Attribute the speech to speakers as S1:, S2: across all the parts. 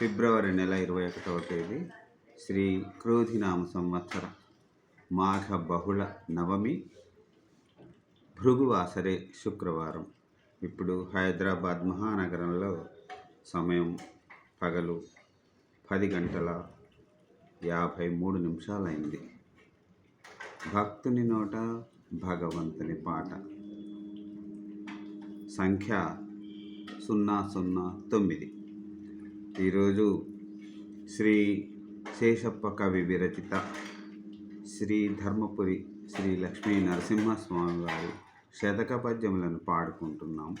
S1: ఫిబ్రవరి నెల ఇరవై ఒకటవ తేదీ శ్రీ క్రోధినామ సంవత్సర మాఘ బహుళ నవమి భృగువాసరే శుక్రవారం. ఇప్పుడు హైదరాబాద్ మహానగరంలో సమయం పగలు పది గంటల యాభై మూడు నిమిషాలైంది. భక్తుని నోట భగవంతుని పాట. సంఖ్య సున్నా సున్నా తొమ్మిది. ఈరోజు శ్రీ శేషప్ప కవి విరచిత శ్రీ ధర్మపురి శ్రీ లక్ష్మీ నరసింహస్వామి వారి శతక పద్యములను పాడుకుంటున్నాం.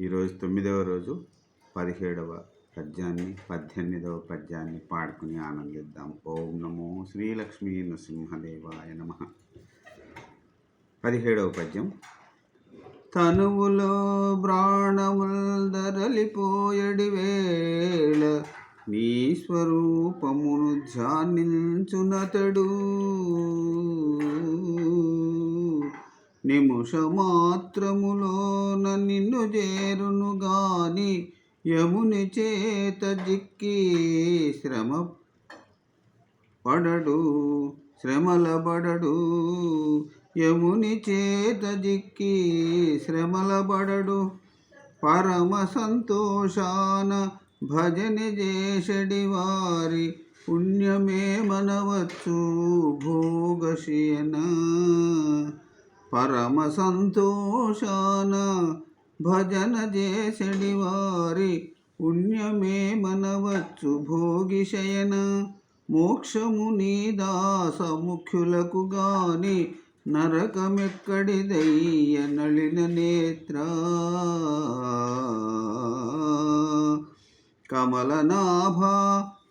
S1: ఈరోజు తొమ్మిదవ రోజు పదిహేడవ పద్యాన్ని పద్దెనిమిదవ పద్యాన్ని పాడుకుని ఆనందిద్దాం. ఓం నమో శ్రీలక్ష్మీ నరసింహదేవాయ నమ. పదిహేడవ పద్యం తనువులో ప్రాణముల్దరలిపోయడి వేళ నీ స్వరూపమును ధ్యానించునతడు. నిమిషమాత్రములోన నిన్ను చేరును గాని యముని చేత జిక్కి శ్రమ పడడు శ్రమల పడడు. యముని చేత జిక్కి శ్రమలబడడు. పరమ సంతోషాన భజన చేసడి వారి పుణ్యమే మనవచ్చు భోగశయన. పరమ సంతోషాన భజన చేసడి వారి పుణ్యమే మనవచ్చు భోగిశయన. మోక్షము నీ దాస ముఖ్యులకు గాని నరకమెక్కడిదయ్య నళిన నేత్ర. కమలనాభ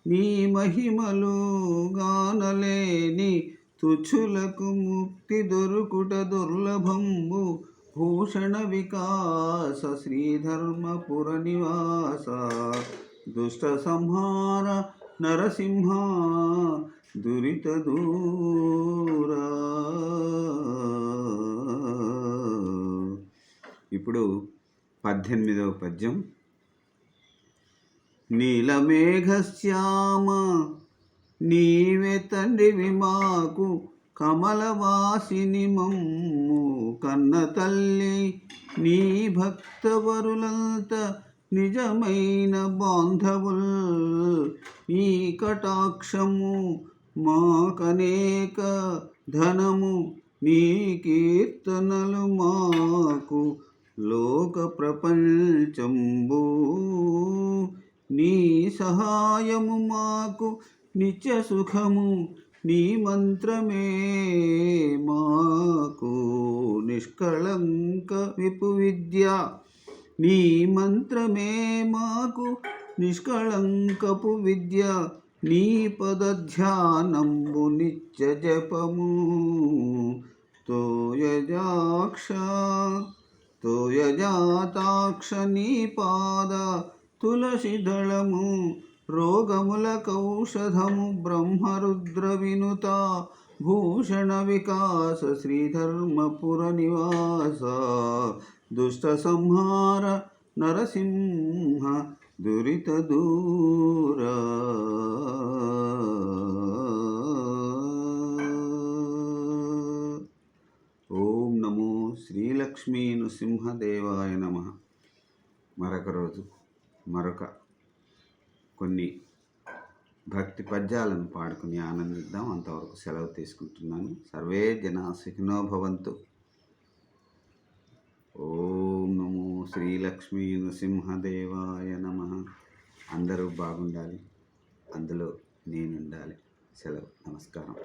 S1: నీ మహిమలు గానలేని తుచులకు ముక్తి దొరుకుట దుర్లభంబు. భూషణ వికాస శ్రీధర్మపుర నివాస దుష్ట సంహార నరసింహ దురిత దూరా. ఇప్పుడు పద్దెనిమిదవ పద్యం. నీలమేఘశ్యామ నీవే తండ్రివి మాకు కమలవాసిని మమ్ము కన్న తల్లి నీ భక్తవరులంత నిజమైన బాంధవుల్. నీ కటాక్షము మాకనేక ధనము నీ కీర్తనలు మాకు లోక ప్రపంచంబు నీ సహాయము మాకు నిత్య సుఖము నీ మంత్రమే మాకు నిష్కళంక విపు విద్య నీ మంత్రమే మాకు నిష్కళంకపు విద్య నీ పదధ్యానంబు నిత్య జపము తోయజాక్ష తోయజాతాక్షణీపాద తులసిదళము పాద రోగముల కౌషధము బ్రహ్మరుద్ర వినుత భూషణ వికాస శ్రీధర్మపుర నివాస దుష్ట సంహార నరసింహ దురిత దూరా శ్రీలక్ష్మీ నృసింహదేవాయ నమ. మరొక రోజు మరొక కొన్ని భక్తి పద్యాలను పాడుకుని ఆనందిద్దాం. అంతవరకు సెలవు తీసుకుంటున్నాను. సర్వే జనా సుఖినో భవంతు. ఓం నమో శ్రీలక్ష్మీ నృసింహదేవాయ నమ. అందరూ బాగుండాలి. అందులో నేనుండాలి. సెలవు. నమస్కారం.